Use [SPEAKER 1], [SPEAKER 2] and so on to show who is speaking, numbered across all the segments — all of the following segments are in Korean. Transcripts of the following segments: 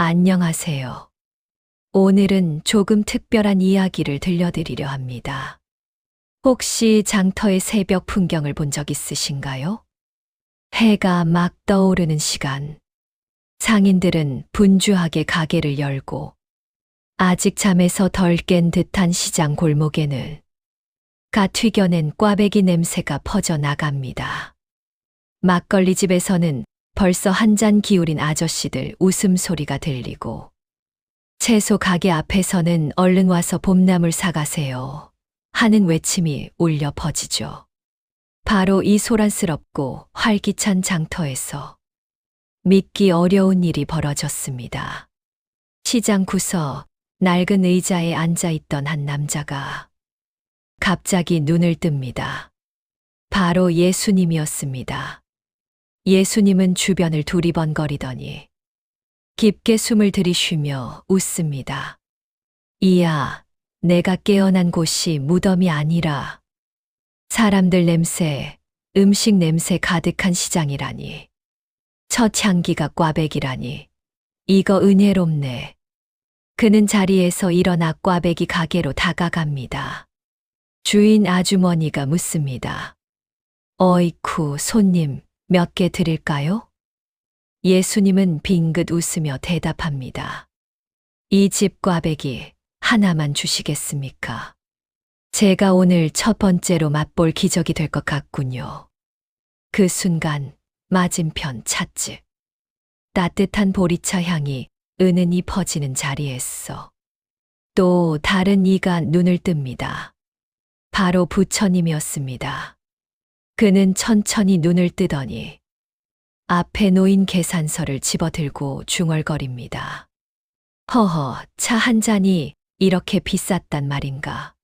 [SPEAKER 1] 안녕하세요. 오늘은 조금 특별한 이야기를 들려드리려 합니다. 혹시 장터의 새벽 풍경을 본 적 있으신가요? 해가 막 떠오르는 시간. 상인들은 분주하게 가게를 열고 아직 잠에서 덜 깬 듯한 시장 골목에는 가 튀겨낸 꽈배기 냄새가 퍼져 나갑니다. 막걸리 집에서는 벌써 한 잔 기울인 아저씨들 웃음소리가 들리고 채소 가게 앞에서는 얼른 와서 봄나물 사가세요. 하는 외침이 울려 퍼지죠. 바로 이 소란스럽고 활기찬 장터에서 믿기 어려운 일이 벌어졌습니다. 시장 구서 낡은 의자에 앉아 있던 한 남자가 갑자기 눈을 뜹니다. 바로 예수님이었습니다. 예수님은 주변을 두리번거리더니 깊게 숨을 들이쉬며 웃습니다. 이야, 내가 깨어난 곳이 무덤이 아니라 사람들 냄새, 음식 냄새 가득한 시장이라니. 첫 향기가 꽈배기라니. 이거 은혜롭네. 그는 자리에서 일어나 꽈배기 가게로 다가갑니다. 주인 아주머니가 묻습니다. 어이쿠, 손님, 몇 개 드릴까요? 예수님은 빙긋 웃으며 대답합니다. 이 집 꽈배기 하나만 주시겠습니까? 제가 오늘 첫 번째로 맛볼 기적이 될 것 같군요. 그 순간 맞은편 찻집. 따뜻한 보리차 향이 은은히 퍼지는 자리에서 또 다른 이가 눈을 뜹니다. 바로 부처님이었습니다. 그는 천천히 눈을 뜨더니 앞에 놓인 계산서를 집어들고 중얼거립니다. 허허, 차 한 잔이 이렇게 비쌌단 말인가.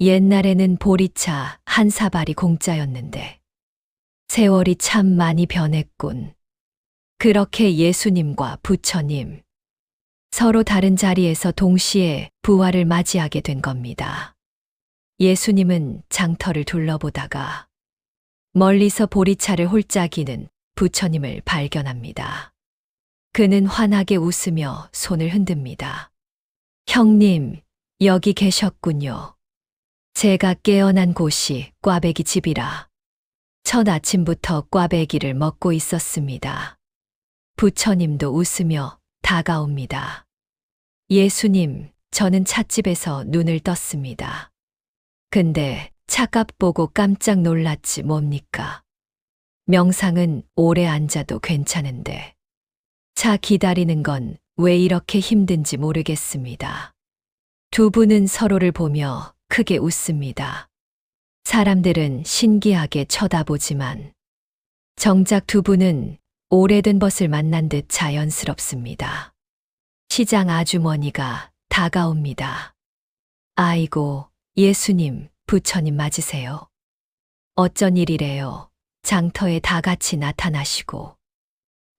[SPEAKER 1] 옛날에는 보리차 한 사발이 공짜였는데 세월이 참 많이 변했군. 그렇게 예수님과 부처님 서로 다른 자리에서 동시에 부활을 맞이하게 된 겁니다. 예수님은 장터를 둘러보다가 멀리서 보리차를 홀짝이는 부처님을 발견합니다. 그는 환하게 웃으며 손을 흔듭니다. 형님, 여기 계셨군요. 제가 깨어난 곳이 꽈배기 집이라 첫 아침부터 꽈배기를 먹고 있었습니다. 부처님도 웃으며 다가옵니다. 예수님, 저는 찻집에서 눈을 떴습니다. 근데 차값 보고 깜짝 놀랐지 뭡니까? 명상은 오래 앉아도 괜찮은데 차 기다리는 건 왜 이렇게 힘든지 모르겠습니다. 두 분은 서로를 보며 크게 웃습니다. 사람들은 신기하게 쳐다보지만 정작 두 분은 오래된 벗을 만난 듯 자연스럽습니다. 시장 아주머니가 다가옵니다. 아이고, 예수님, 부처님 맞으세요. 어쩐 일이래요. 장터에 다 같이 나타나시고.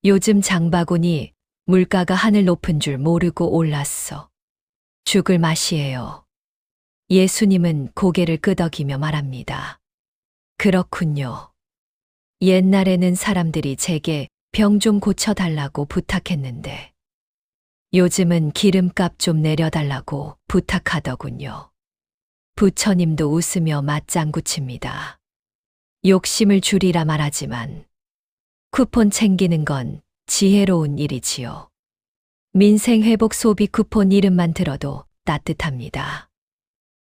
[SPEAKER 1] 요즘 장바구니 물가가 하늘 높은 줄 모르고 올랐어. 죽을 맛이에요. 예수님은 고개를 끄덕이며 말합니다. 그렇군요. 옛날에는 사람들이 제게 병 좀 고쳐달라고 부탁했는데, 요즘은 기름값 좀 내려달라고 부탁하더군요. 부처님도 웃으며 맞장구 칩니다. 욕심을 줄이라 말하지만, 쿠폰 챙기는 건 지혜로운 일이지요. 민생 회복 소비 쿠폰 이름만 들어도 따뜻합니다.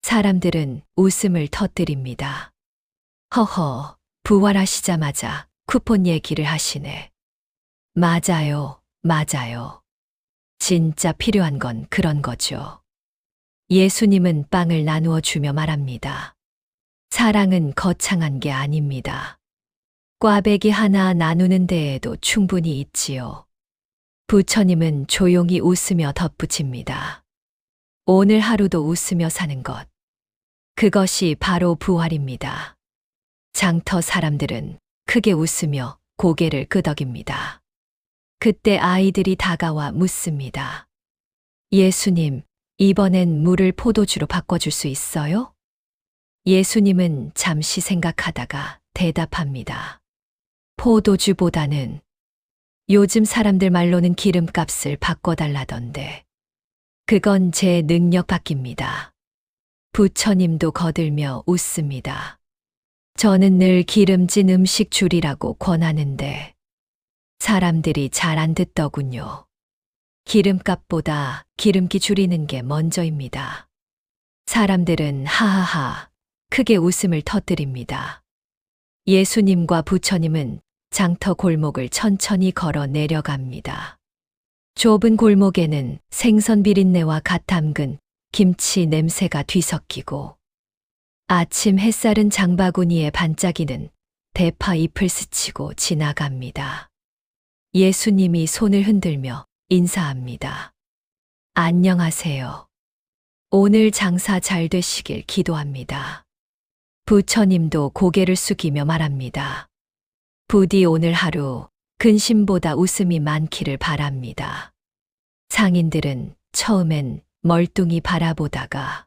[SPEAKER 1] 사람들은 웃음을 터뜨립니다. 허허, 부활하시자마자 쿠폰 얘기를 하시네. 맞아요, 맞아요. 진짜 필요한 건 그런 거죠. 예수님은 빵을 나누어 주며 말합니다. 사랑은 거창한 게 아닙니다. 꽈배기 하나 나누는 데에도 충분히 있지요. 부처님은 조용히 웃으며 덧붙입니다. 오늘 하루도 웃으며 사는 것. 그것이 바로 부활입니다. 장터 사람들은 크게 웃으며 고개를 끄덕입니다. 그때 아이들이 다가와 묻습니다. 예수님, 이번엔 물을 포도주로 바꿔줄 수 있어요? 예수님은 잠시 생각하다가 대답합니다. 포도주보다는 요즘 사람들 말로는 기름값을 바꿔달라던데. 그건 제 능력 밖입니다. 부처님도 거들며 웃습니다. 저는 늘 기름진 음식 줄이라고 권하는데 사람들이 잘 안 듣더군요. 기름값보다 기름기 줄이는 게 먼저입니다. 사람들은 하하하 크게 웃음을 터뜨립니다. 예수님과 부처님은 장터 골목을 천천히 걸어 내려갑니다. 좁은 골목에는 생선 비린내와 갓 담근 김치 냄새가 뒤섞이고 아침 햇살은 장바구니에 반짝이는 대파 잎을 스치고 지나갑니다. 예수님이 손을 흔들며 인사합니다. 안녕하세요. 오늘 장사 잘 되시길 기도합니다. 부처님도 고개를 숙이며 말합니다. 부디 오늘 하루 근심보다 웃음이 많기를 바랍니다. 상인들은 처음엔 멀뚱히 바라보다가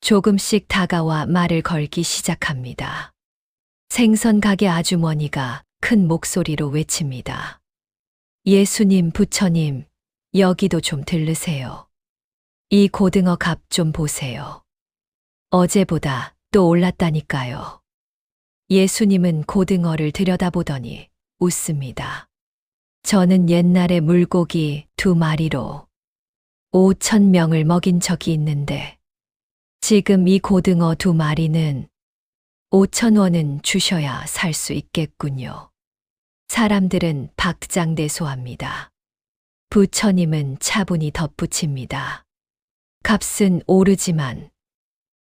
[SPEAKER 1] 조금씩 다가와 말을 걸기 시작합니다. 생선 가게 아주머니가 큰 목소리로 외칩니다. 예수님, 부처님, 여기도 좀 들르세요. 이 고등어 값 좀 보세요. 어제보다 또 올랐다니까요. 예수님은 고등어를 들여다보더니 웃습니다. 저는 옛날에 물고기 두 마리로 5천 명을 먹인 적이 있는데 지금 이 고등어 두 마리는 5천 원은 주셔야 살 수 있겠군요. 사람들은 박장대소합니다. 부처님은 차분히 덧붙입니다. 값은 오르지만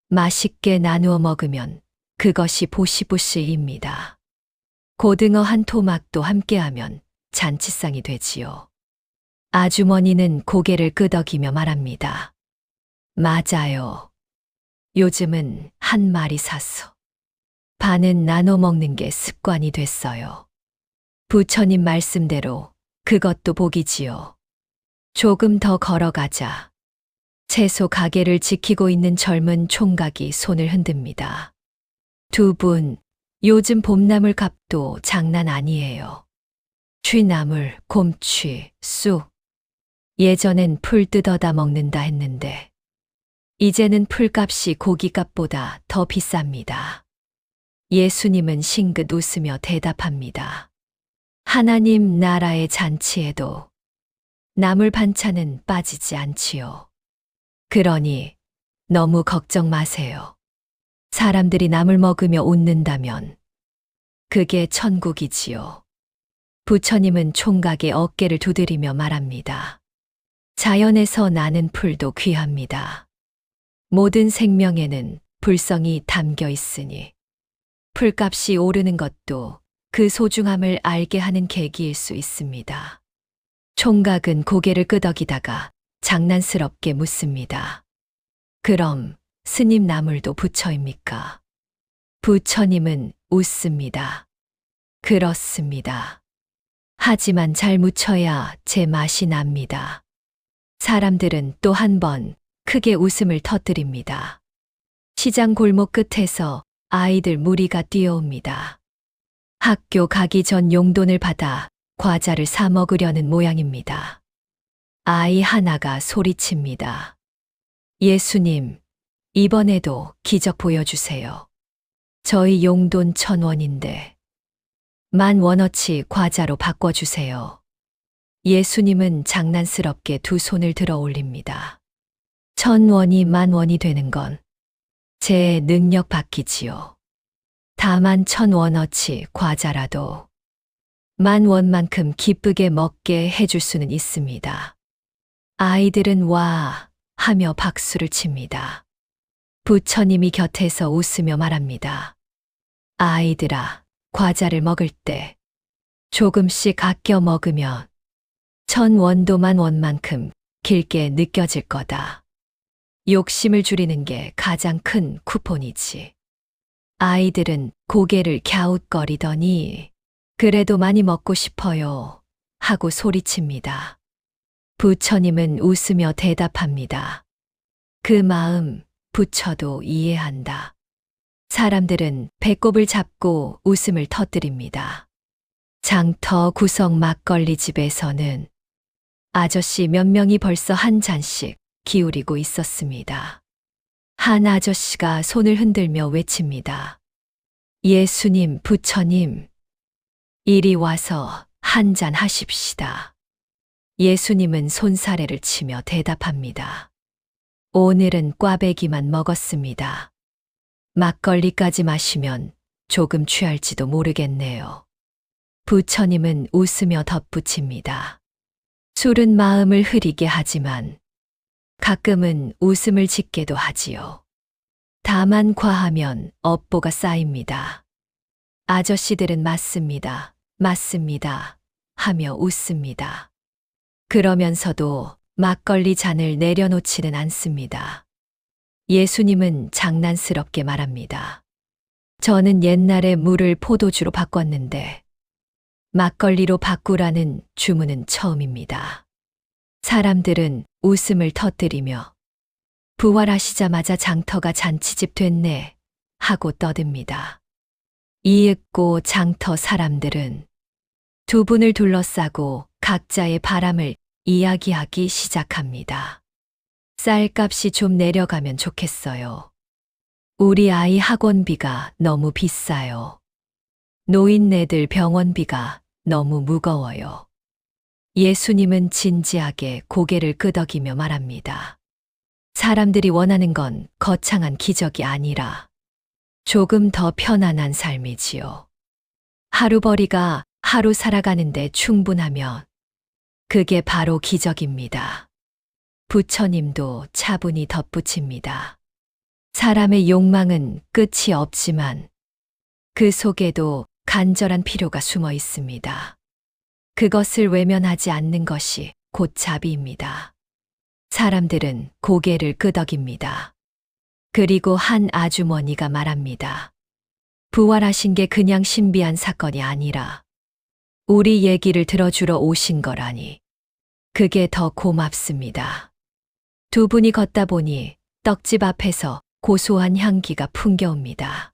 [SPEAKER 1] 맛있게 나누어 먹으면 그것이 보시부시입니다. 고등어 한 토막도 함께하면 잔치상이 되지요. 아주머니는 고개를 끄덕이며 말합니다. 맞아요. 요즘은 한 마리 사서 반은 나눠 먹는 게 습관이 됐어요. 부처님 말씀대로 그것도 복이지요. 조금 더 걸어가자. 채소 가게를 지키고 있는 젊은 총각이 손을 흔듭니다. 두 분, 요즘 봄나물 값도 장난 아니에요. 취나물, 곰취, 쑥. 예전엔 풀 뜯어다 먹는다 했는데, 이제는 풀값이 고기값보다 더 비쌉니다. 예수님은 싱긋 웃으며 대답합니다. 하나님 나라의 잔치에도 나물 반찬은 빠지지 않지요. 그러니 너무 걱정 마세요. 사람들이 나물 먹으며 웃는다면 그게 천국이지요. 부처님은 총각의 어깨를 두드리며 말합니다. 자연에서 나는 풀도 귀합니다. 모든 생명에는 불성이 담겨 있으니 풀값이 오르는 것도 그 소중함을 알게 하는 계기일 수 있습니다. 총각은 고개를 끄덕이다가 장난스럽게 묻습니다. 그럼 스님 나물도 부처입니까? 부처님은 웃습니다. 그렇습니다. 하지만 잘 묻혀야 제 맛이 납니다. 사람들은 또 한 번 크게 웃음을 터뜨립니다. 시장 골목 끝에서 아이들 무리가 뛰어옵니다. 학교 가기 전 용돈을 받아 과자를 사 먹으려는 모양입니다. 아이 하나가 소리칩니다. 예수님, 이번에도 기적 보여주세요. 저희 용돈 천 원인데, 만 원어치 과자로 바꿔주세요. 예수님은 장난스럽게 두 손을 들어 올립니다. 천 원이 만 원이 되는 건 제 능력 밖이지요. 다만 천 원어치 과자라도 만 원만큼 기쁘게 먹게 해줄 수는 있습니다. 아이들은 와 하며 박수를 칩니다. 부처님이 곁에서 웃으며 말합니다. 아이들아, 과자를 먹을 때 조금씩 아껴 먹으면 천 원도만 원만큼 길게 느껴질 거다. 욕심을 줄이는 게 가장 큰 쿠폰이지. 아이들은 고개를 갸웃거리더니 그래도 많이 먹고 싶어요 하고 소리칩니다. 부처님은 웃으며 대답합니다. 그 마음 부처도 이해한다. 사람들은 배꼽을 잡고 웃음을 터뜨립니다. 장터 구석 막걸리 집에서는 아저씨 몇 명이 벌써 한 잔씩 기울이고 있었습니다. 한 아저씨가 손을 흔들며 외칩니다. 예수님, 부처님, 이리 와서 한 잔 하십시다. 예수님은 손사래를 치며 대답합니다. 오늘은 꽈배기만 먹었습니다. 막걸리까지 마시면 조금 취할지도 모르겠네요. 부처님은 웃으며 덧붙입니다. 술은 마음을 흐리게 하지만 가끔은 웃음을 짓게도 하지요. 다만 과하면 업보가 쌓입니다. 아저씨들은 맞습니다. 맞습니다. 하며 웃습니다. 그러면서도 막걸리 잔을 내려놓지는 않습니다. 예수님은 장난스럽게 말합니다. 저는 옛날에 물을 포도주로 바꿨는데 막걸리로 바꾸라는 주문은 처음입니다. 사람들은 웃음을 터뜨리며 부활하시자마자 장터가 잔치집 됐네 하고 떠듭니다. 이윽고 장터 사람들은 두 분을 둘러싸고 각자의 바람을 이야기하기 시작합니다. 쌀값이 좀 내려가면 좋겠어요. 우리 아이 학원비가 너무 비싸요. 노인네들 병원비가 너무 무거워요. 예수님은 진지하게 고개를 끄덕이며 말합니다. 사람들이 원하는 건 거창한 기적이 아니라 조금 더 편안한 삶이지요. 하루벌이가 하루 살아가는데 충분하면 그게 바로 기적입니다. 부처님도 차분히 덧붙입니다. 사람의 욕망은 끝이 없지만 그 속에도 간절한 필요가 숨어 있습니다. 그것을 외면하지 않는 것이 곧 자비입니다. 사람들은 고개를 끄덕입니다. 그리고 한 아주머니가 말합니다. 부활하신 게 그냥 신비한 사건이 아니라 우리 얘기를 들어주러 오신 거라니. 그게 더 고맙습니다. 두 분이 걷다 보니 떡집 앞에서 고소한 향기가 풍겨옵니다.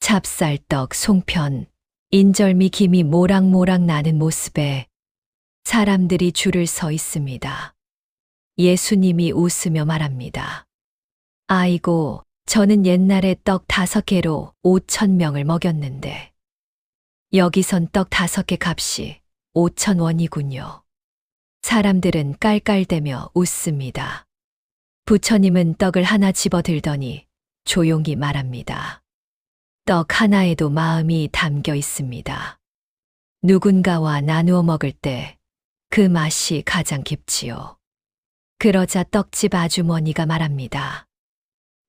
[SPEAKER 1] 찹쌀떡, 송편, 인절미 김이 모락모락 나는 모습에 사람들이 줄을 서 있습니다. 예수님이 웃으며 말합니다. 아이고, 저는 옛날에 떡 다섯 개로 오천 명을 먹였는데, 여기선 떡 다섯 개 값이 오천 원이군요. 사람들은 깔깔대며 웃습니다. 부처님은 떡을 하나 집어 들더니 조용히 말합니다. 떡 하나에도 마음이 담겨 있습니다. 누군가와 나누어 먹을 때 그 맛이 가장 깊지요. 그러자 떡집 아주머니가 말합니다.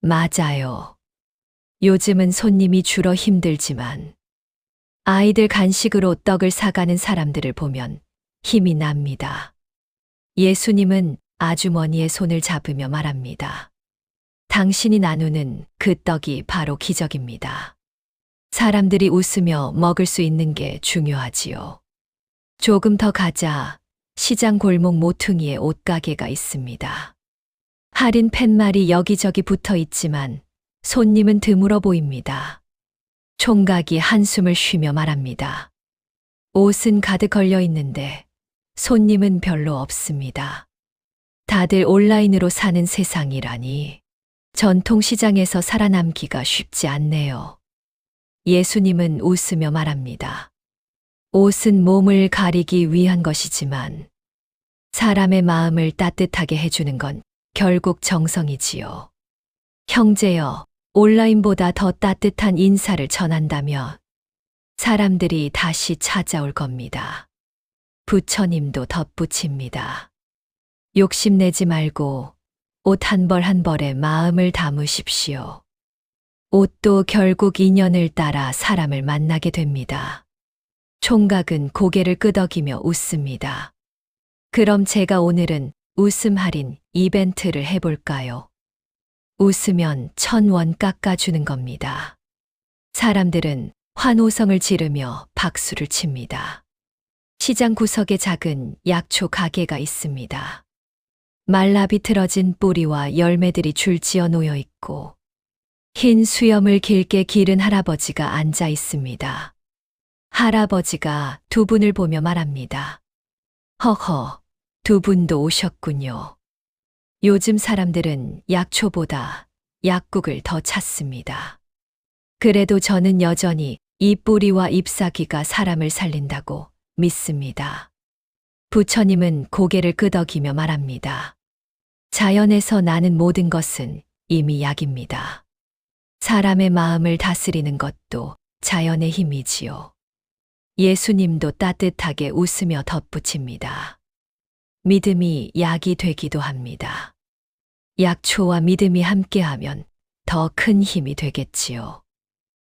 [SPEAKER 1] 맞아요. 요즘은 손님이 줄어 힘들지만 아이들 간식으로 떡을 사가는 사람들을 보면 힘이 납니다. 예수님은 아주머니의 손을 잡으며 말합니다. 당신이 나누는 그 떡이 바로 기적입니다. 사람들이 웃으며 먹을 수 있는 게 중요하지요. 조금 더 가자 시장 골목 모퉁이에 옷가게가 있습니다. 할인 팻말이 여기저기 붙어 있지만 손님은 드물어 보입니다. 총각이 한숨을 쉬며 말합니다. 옷은 가득 걸려 있는데 손님은 별로 없습니다. 다들 온라인으로 사는 세상이라니 전통시장에서 살아남기가 쉽지 않네요. 예수님은 웃으며 말합니다. 옷은 몸을 가리기 위한 것이지만 사람의 마음을 따뜻하게 해주는 건 결국 정성이지요. 형제여, 온라인보다 더 따뜻한 인사를 전한다면 사람들이 다시 찾아올 겁니다. 부처님도 덧붙입니다. 욕심내지 말고 옷 한 벌 한 벌에 마음을 담으십시오. 옷도 결국 인연을 따라 사람을 만나게 됩니다. 총각은 고개를 끄덕이며 웃습니다. 그럼 제가 오늘은 웃음 할인 이벤트를 해볼까요? 웃으면 천 원 깎아주는 겁니다. 사람들은 환호성을 지르며 박수를 칩니다. 시장 구석에 작은 약초 가게가 있습니다. 말라 비틀어진 뿌리와 열매들이 줄지어 놓여 있고 흰 수염을 길게 기른 할아버지가 앉아 있습니다. 할아버지가 두 분을 보며 말합니다. 허허, 두 분도 오셨군요. 요즘 사람들은 약초보다 약국을 더 찾습니다. 그래도 저는 여전히 이 뿌리와 잎사귀가 사람을 살린다고 믿습니다. 부처님은 고개를 끄덕이며 말합니다. 자연에서 나는 모든 것은 이미 약입니다. 사람의 마음을 다스리는 것도 자연의 힘이지요. 예수님도 따뜻하게 웃으며 덧붙입니다. 믿음이 약이 되기도 합니다. 약초와 믿음이 함께하면 더 큰 힘이 되겠지요.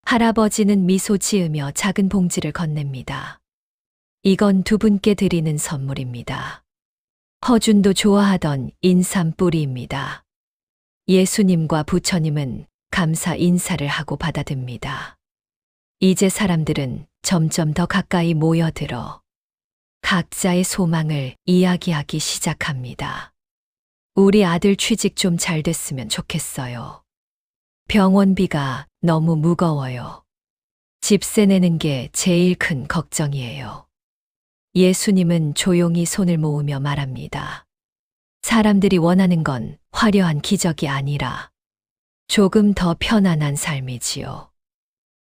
[SPEAKER 1] 할아버지는 미소 지으며 작은 봉지를 건넵니다. 이건 두 분께 드리는 선물입니다. 허준도 좋아하던 인삼 뿌리입니다. 예수님과 부처님은 감사 인사를 하고 받아듭니다. 이제 사람들은 점점 더 가까이 모여들어 각자의 소망을 이야기하기 시작합니다. 우리 아들 취직 좀 잘 됐으면 좋겠어요. 병원비가 너무 무거워요. 집세 내는 게 제일 큰 걱정이에요. 예수님은 조용히 손을 모으며 말합니다. 사람들이 원하는 건 화려한 기적이 아니라 조금 더 편안한 삶이지요.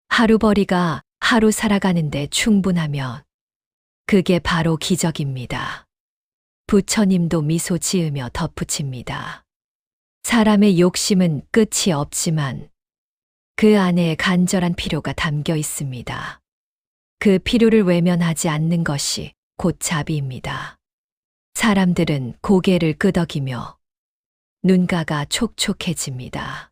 [SPEAKER 1] 하루벌이가 하루 살아가는데 충분하면 그게 바로 기적입니다. 부처님도 미소 지으며 덧붙입니다. 사람의 욕심은 끝이 없지만 그 안에 간절한 필요가 담겨 있습니다. 그 필요를 외면하지 않는 것이 곧 자비입니다. 사람들은 고개를 끄덕이며 눈가가 촉촉해집니다.